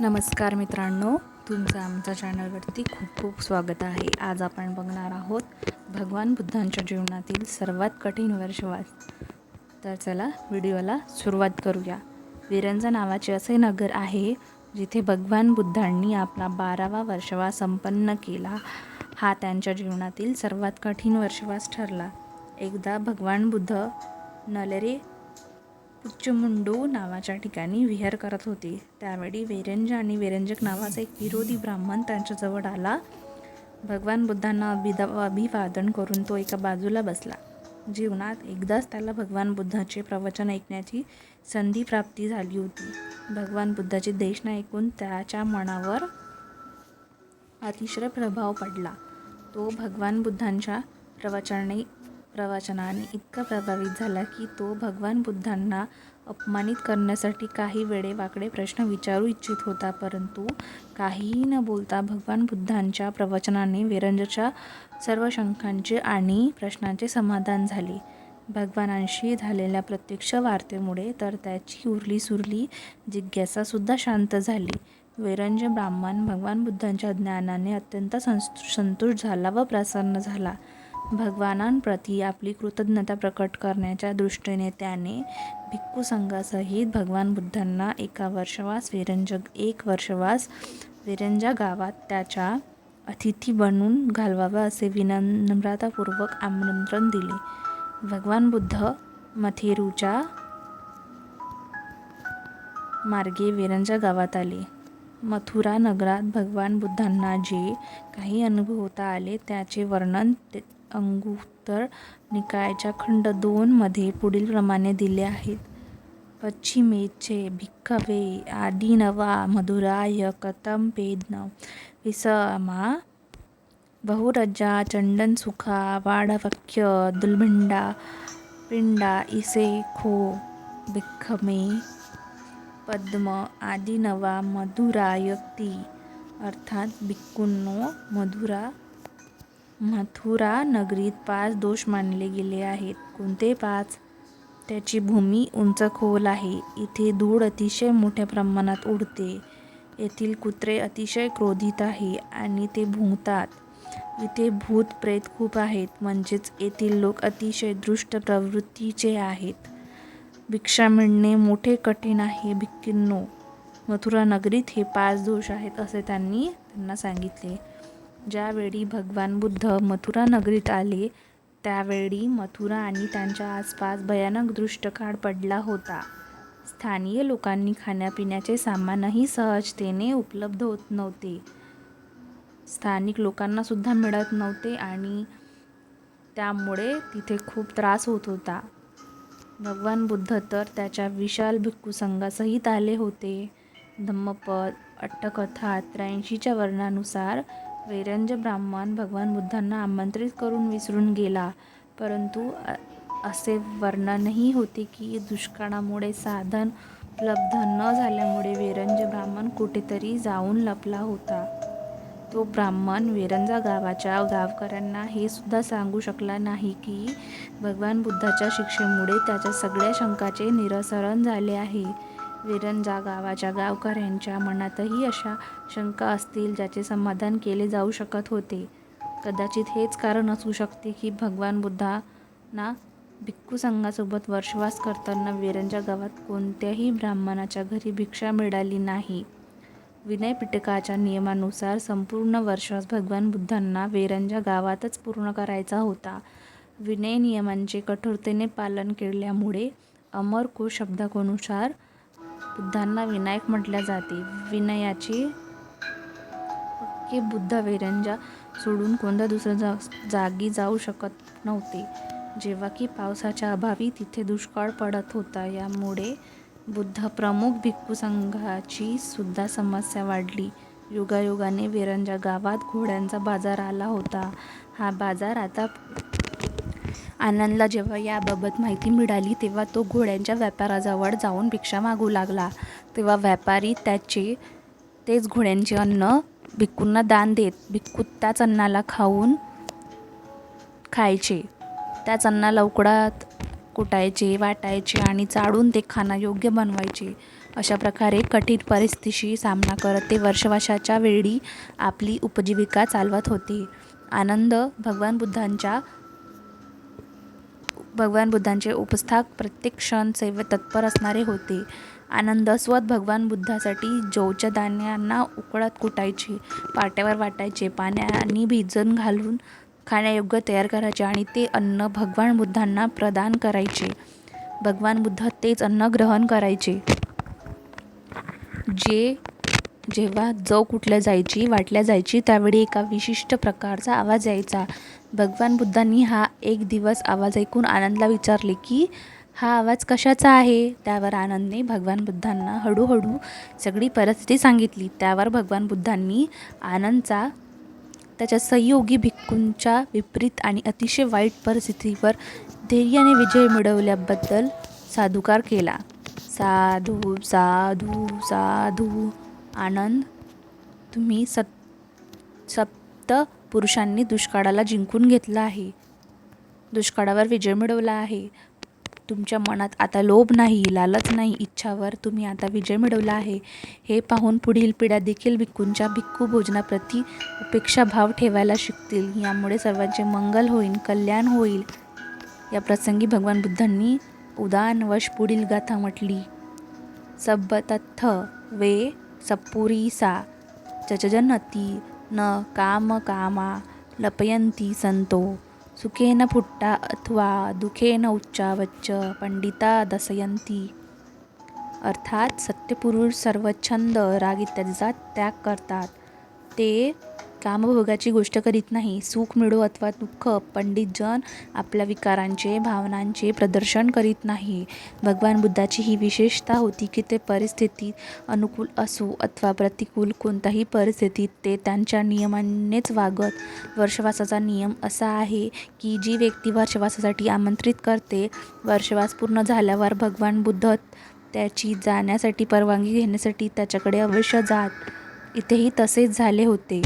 नमस्कार मित्रांनो तुमचं आमच्या चॅनलवरती खूप खूप स्वागत आहे. आज आपण बघणार आहोत भगवान बुद्धांच्या जीवनातील सर्वात कठीण वर्षवास तर चला व्हिडिओला सुरुवात करूया. विरंज नावाचे असे नगर आहे जिथे भगवान बुद्धांनी आपला बारावा वर्षवास संपन्न केला. हा त्यांच्या जीवनातील सर्वात कठीण वर्षवास ठरला. एकदा भगवान बुद्ध नलरे उच्चमुंडू नावाच्या ठिकाणी विहार करत होते. त्यावेळी वेरंज आणि वेरंजक नावाचा एक विरोधी ब्राह्मण त्यांच्याजवळ आला. भगवान बुद्धांना अभिदा अभिवादन करून तो एका बाजूला बसला. जीवनात एकदाच त्याला भगवान बुद्धाचे प्रवचन ऐकण्याची संधी प्राप्ती झाली होती. भगवान बुद्धाची देशना ऐकून त्याच्या मनावर अतिशय प्रभाव पडला. तो भगवान बुद्धांच्या प्रवचनाने प्रवचनाने इतका प्रभावित झाला की तो भगवान बुद्धांना अपमानित करण्यासाठी काही वेडेवाकडे प्रश्न विचारू इच्छित होता. परंतु काहीही न बोलता भगवान बुद्धांच्या प्रवचनाने विरंजच्या सर्व शंकांचे आणि प्रश्नांचे समाधान झाले. भगवानांशी झालेल्या प्रत्यक्ष वार्तेमुळे तर त्याची उरली सुरली जिज्ञासासुद्धा शांत झाली. वैरंज ब्राह्मण भगवान बुद्धांच्या ज्ञानाने अत्यंत संस संतुष्ट झाला व प्रसन्न झाला. भगवानांप्रती आपली कृतज्ञता प्रकट करण्याच्या दृष्टीने त्याने भिक्खू संघासहित भगवान बुद्धांना एका वर्षवास विरंज एक वर्षवास विरंजा गावात त्याच्या अतिथी बनून घालवावा असे विनम्रतापूर्वक आमंत्रण दिले. भगवान बुद्ध मथेरूच्या मार्गे विरंजा गावात आले. मथुरा नगरात भगवान बुद्धांना जे काही अनुभवता आले त्याचे वर्णन अंगुत्तर निकायच्या खंड दोनमध्ये पुढील प्रमाणे दिले आहेत. पश्चिमेचे भिक्खवे आदिनवा मधुराय कथम पेदन विसमा बहुरजा चंडनसुखा वाढवक्य दुलभिंडा पिंडा इसे खो भिक्खमे पद्म आदिनवा मधुरायती अर्थात भिक्खूंनो मधुरा मथुरा नगरीत पाच दोष मानले गेले आहेत. कोणते पाच? त्याची भूमी उंच खोल आहे. इथे धूळ अतिशय मोठ्या प्रमाणात उडते. येथील कुत्रे अतिशय क्रोधित आहे आणि ते भुंकतात. इथे भूत प्रेत खूप आहेत. म्हणजेच येथील लोक अतिशय दृष्ट प्रवृत्तीचे आहेत. भिक्षा मिळणे मोठे कठीण आहे भिक्कींनो मथुरा नगरीत हे पाच दोष आहेत असे त्यांनी त्यांना सांगितले. ज्यावेळी भगवान बुद्ध मथुरा नगरीत आले त्यावेळी मथुरा आणि त्यांच्या आसपास भयानक दृष्टकाळ पडला होता. स्थानीय लोकांनी खाण्यापिण्याचे सामानही सहजतेने उपलब्ध होत नव्हते. स्थानिक लोकांनासुद्धा मिळत नव्हते आणि त्यामुळे तिथे खूप त्रास होत होता. भगवान बुद्ध तर त्याच्या विशाल भिक्खू संघासहित आले होते. धम्मपद अट्टकथा त्र्याऐंशीच्या वर्णानुसार वैरंज ब्राह्मण भगवान बुद्धांना आमंत्रित करून विसरून गेला. परंतु असे वर्णनही होते की दुष्काळामुळे साधन उपलब्ध न झाल्यामुळे वेरंज ब्राह्मण कुठेतरी जाऊन लपला होता. तो ब्राह्मण वेरंजा गावाच्या गावकऱ्यांना हे सुद्धा सांगू शकला नाही की भगवान बुद्धाच्या शिक्षेमुळे त्याच्या सगळ्या शंकाचे निरसरण झाले आहे. विरंजा गावाच्या गावकऱ्यांच्या मनातही अशा शंका असतील ज्याचे समाधान केले जाऊ शकत होते. कदाचित हेच कारण असू शकते की भगवान बुद्धांना भिक्खू संघासोबत वर्षवास करताना विरंजा गावात कोणत्याही ब्राह्मणाच्या घरी भिक्षा मिळाली नाही. विनय पिटकाच्या नियमानुसार संपूर्ण वर्षवास भगवान बुद्धांना वेरंजा गावातच पूर्ण करायचा होता. विनय नियमांचे कठोरतेने पालन केल्यामुळे अमरकोश शब्दकोनुसार शब्दानुसार बुद्धांना विनायक म्हटल्या जाते. विनयाची की बुद्ध वेरंजा सोडून कोणत्या दुसऱ्या जा जागी जाऊ शकत नव्हते. जेव्हा की पावसाच्या अभावी तिथे दुष्काळ पडत होता यामुळे बुद्ध प्रमुख भिक्खू संघाची सुद्धा समस्या वाढली. युगायुगाने वेरंजा गावात घोड्यांचा बाजार आला होता. हा बाजार आता आनंदला जेव्हा याबाबत माहिती मिळाली तेव्हा तो घोड्यांच्या व्यापाराजवळ जाऊन भिक्षा मागू लागला. तेव्हा व्यापारी त्याचे तेच घोड्यांचे अन्न भिक्खूंना दान देत भिक्खू त्याच अन्नाला खाऊन खायचे. त्याच अन्नाला उकडात कुटायचे वाटायचे आणि चाळून ते खाणं योग्य बनवायचे. अशा प्रकारे कठीण परिस्थितीशी सामना करत ते वर्षवासाच्या वेळी आपली उपजीविका चालवत होते. आनंद भगवान बुद्धांच्या भगवान बुद्धांचे उपस्थाक प्रत्येक क्षण सेवेत तत्पर असणारे होते. आनंद स्वत भगवान बुद्धासाठी जवच्या दाण्यांना उकळत कुटायचे पाट्यावर वाटायचे पाण्याने भिजून घालून खाण्यायोग्य तयार करायचे आणि ते अन्न भगवान बुद्धांना प्रदान करायचे. भगवान बुद्ध तेच अन्न ग्रहण करायचे. जे जेव्हा जव कुठल्या जायची वाटल्या जायची त्यावेळी एका विशिष्ट प्रकारचा आवाज यायचा. भगवान बुद्धांनी हा एक दिवस आवाज ऐकून आनंदला विचारले की हा आवाज कशाचा आहे? त्यावर आनंदने भगवान बुद्धांना हळूहळू सगळी परिस्थिती सांगितली. त्यावर भगवान बुद्धांनी आनंदचा त्याच्या सहयोगी भिक्खूंच्या विपरीत आणि अतिशय वाईट परिस्थितीवर धैर्याने विजय मिळवल्याबद्दल साधुकार केला. साधू साधू साधू आनंद तुम्ही सत सप्त पुरुषांनी दुष्काळाला जिंकून घेतला आहे. दुष्काळावर विजय मिळवला आहे. तुमच्या मनात आता लोभ नाही लालच नाही इच्छावर तुम्ही आता विजय मिळवला आहे. हे पाहून पुढील पिढ्या देखील भिक्खूंच्या भिक्खू भोजनाप्रती उपेक्षा भाव ठेवायला शिकतील. यामुळे सर्वांचे मंगल होईल कल्याण होईल. या प्रसंगी भगवान बुद्धांनी उदानवश पुढील गाथा म्हटली. सब्बतथ वे सप्पुरीसा जजनती न काम कामा लपयंती संतो। सुखेन फुट्टा अथवा दुखेन उच्चावच्च पंडिता दसयंती अर्थात सत्यपुरुष सर्व छंद राग इत्यादीचा त्याग करतात। ते कामभोगाची गोष्ट करीत नाही. सुख मिळो अथवा दुःख पंडितजन आपल्या विकारांचे भावनांचे प्रदर्शन करीत नाही. भगवान बुद्धाची ही विशेषता होती की ते परिस्थितीत अनुकूल असो अथवा प्रतिकूल कोणत्याही परिस्थितीत ते त्यांच्या नियमानेच वागत. वर्षवासाचा नियम असा आहे की जी व्यक्ती वर्षवासासाठी आमंत्रित करते वर्षवास पूर्ण झाल्यावर भगवान बुद्ध त्याची जाण्यासाठी परवानगी घेण्यासाठी त्याच्याकडे अवश्य जात. इथेही तसेच झाले होते.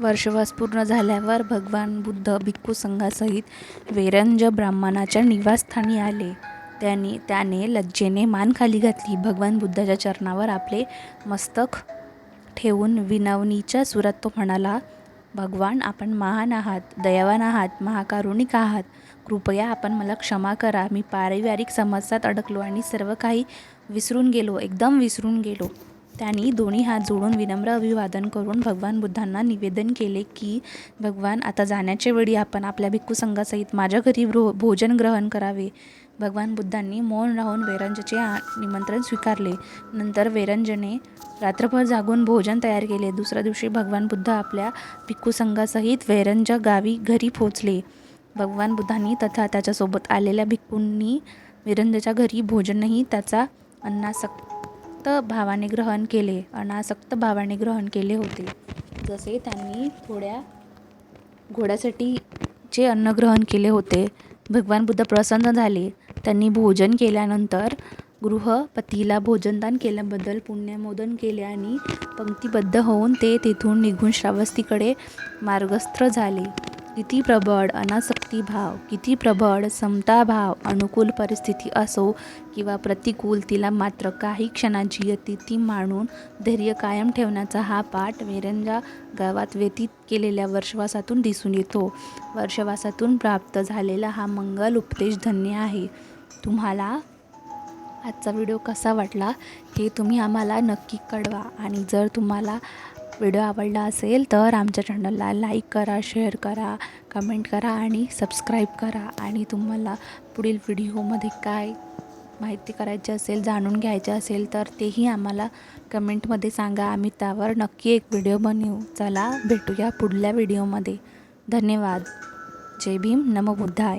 वर्षवास पूर्ण झाल्यावर भगवान बुद्ध भिक्खू संघासहित वेरंज ब्राह्मणाच्या निवासस्थानी आले. त्यांनी त्याने लज्जेने मान खाली घातली. भगवान बुद्धाच्या चरणावर आपले मस्तक ठेवून विनवणीच्या सुरात तो म्हणाला भगवान आपण महान आहात दयावान आहात महाकारुणिक आहात. कृपया आपण मला क्षमा करा. मी पारिवारिक समस्यात अडकलो आणि सर्व काही विसरून गेलो एकदम विसरून गेलो. त्यांनी दोन्ही हात जोडून विनम्र अभिवादन करून भगवान बुद्धांना निवेदन केले की भगवान आता जाण्याच्या वेळी आपण आपल्या भिक्खू संघासहित माझ्या घरी भो भोजन ग्रहण करावे. भगवान बुद्धांनी मौन राहून वेरंजचे निमंत्रण स्वीकारले. नंतर वेरंजने रात्रभर जागून भोजन तयार केले. दुसऱ्या दिवशी भगवान बुद्ध आपल्या भिक्खू संघासहित वेरंज गावी घरी पोचले भगवान बुद्धांनी तथा त्याच्यासोबत आलेल्या भिक्खूंनी विरंजच्या घरी भोजनही त्याचा अन्नासक भावाने ग्रहण केले अनासक्त भावाने ग्रहण केले होते. जसे त्यांनी थोड्या घोड्यासाठी जे अन्न ग्रहण केले होते भगवान बुद्ध प्रसन्न झाले. त्यांनी भोजन केल्यानंतर गृहपतीला भोजनदान केल्याबद्दल पुण्यमोदन केले आणि पंक्तिबद्ध होऊन ते तेथून निघून श्रावस्तीकडे मार्गस्थ झाले. किती प्रबळ अनासक्ती भाव किती प्रबळ समताभाव अनुकूल परिस्थिती असो किंवा प्रतिकूल तिला मात्र काही क्षणाची अतिथी मानून धैर्य कायम ठेवण्याचा हा पाठ वेरंजा गावात व्यतीत केलेल्या वर्षवासातून दिसून येतो. वर्षवासातून प्राप्त झालेला हा मंगल उपदेश धन्य आहे. तुम्हाला आजचा व्हिडिओ कसा वाटला हे तुम्ही आम्हाला नक्की कळवा आणि जर तुम्हाला व्हिडिओ आवडला असेल तर आमच्या चॅनलला लाईक करा शेअर करा कमेंट करा आणि सबस्क्राईब करा. आणि तुम्हाला पुढील व्हिडिओमध्ये काय माहिती करायची असेल जाणून घ्यायचे असेल तर तेही आम्हाला कमेंटमध्ये सांगा. आम्ही त्यावर नक्की एक व्हिडिओ बनवू. चला भेटूया पुढल्या व्हिडिओमध्ये धन्यवाद. जय भीम. नमो बुद्धाय.